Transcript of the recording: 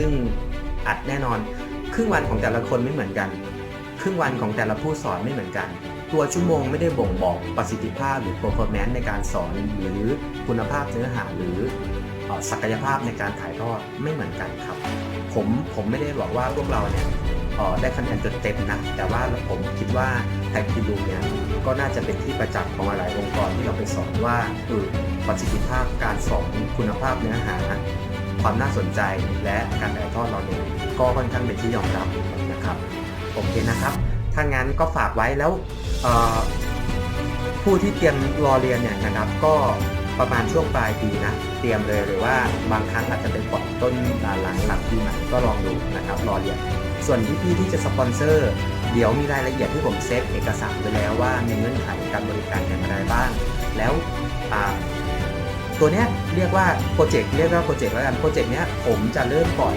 ซึ่งอัดแน่นอน ครึ่งวันของแต่ละคนไม่เหมือนกัน ครึ่งวันของแต่ละผู้สอนไม่เหมือนกัน ตัวชั่วโมงไม่ได้บ่งบอกประสิทธิภาพหรือ performance ในการสอนหรือคุณภาพเนื้อหาหรือศักยภาพในการถ่ายทอดไม่เหมือนกันครับ ผมผมไม่ได้บอกว่าพวกเราเนี่ยได้คะแนนจนเต็มนะ แต่ว่าผมคิดว่าไทยพีดูเนี่ยก็น่าจะเป็นที่ประจักษ์ของหลายองค์กรที่เราไปสอนว่าเออประสิทธิภาพการสอนคุณภาพเนื้อหา ความน่าสนใจและการถ่ายทอดเราเนี่ยก็ค่อนข้างเป็นที่ยอมรับนะครับโอเคนะครับ ถ้างั้นก็ฝากไว้แล้วผู้ที่เตรียมรอเรียนเนี่ยนะครับ ก็ประมาณช่วงปลายปีนะเตรียมเลยหรือว่าบางครั้งอาจจะเป็นก่อนต้นหลังหลังปีใหม่ก็ลองดูนะครับรอเรียน ส่วนพี่ๆที่จะสปอนเซอร์เดี๋ยวมีรายละเอียดที่ผมเซตเอกสารไปแล้วว่ามีเงื่อนไขการบริการอย่างไรบ้าง แล้ว ตัวเนี้ยเรียกว่าโปรเจกต์เรียกว่าโปรเจกต์แล้วกันโปรเจกต์เนี้ยผมจะเริ่มปล่อย